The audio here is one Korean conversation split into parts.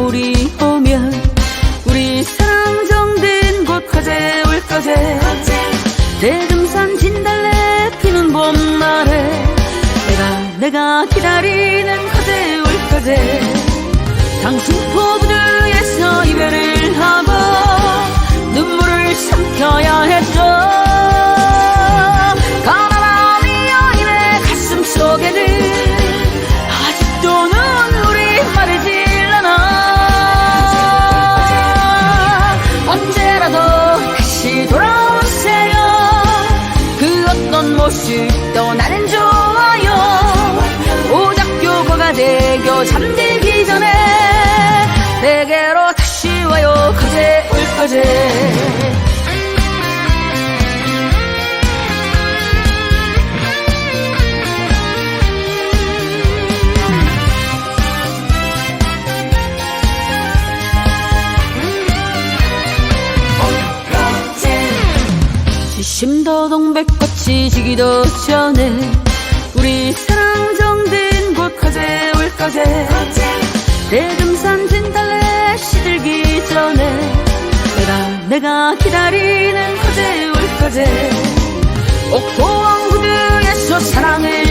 겨울이 오면 우리 사랑 정든 곳 거제 올 거제. 대금산 진달래 피는 봄날에 내가 내가 기다리는 거제 올 거제. 당춘 내게로 다시 와요. 거제 올 거제. 지심도 동백꽃이 지기도 전에 우리 사랑 정든 곳 거제 올 거제. 대금산 진달래 시 들기 전에 내가 내가 기다리는 거제 올 거제 옥포왕 구두에서 사랑을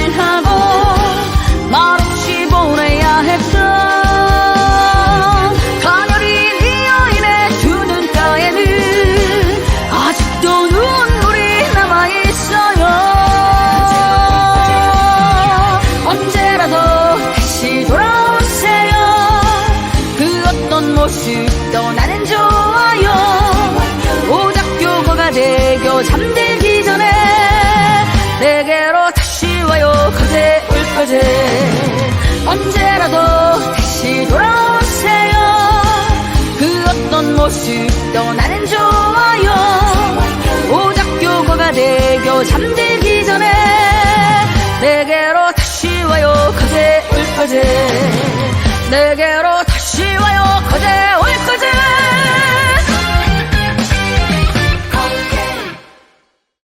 되고 잠들기 전에 내게로 다시 와요. 거제 올 거제. 언제라도 다시 돌아오세요. 그 어떤 모습도 나는 좋아요. 오작교과가 되고 잠들기 전에 내게로 다시 와요. 거제 올 거제. 내게로 다시 와요. 거제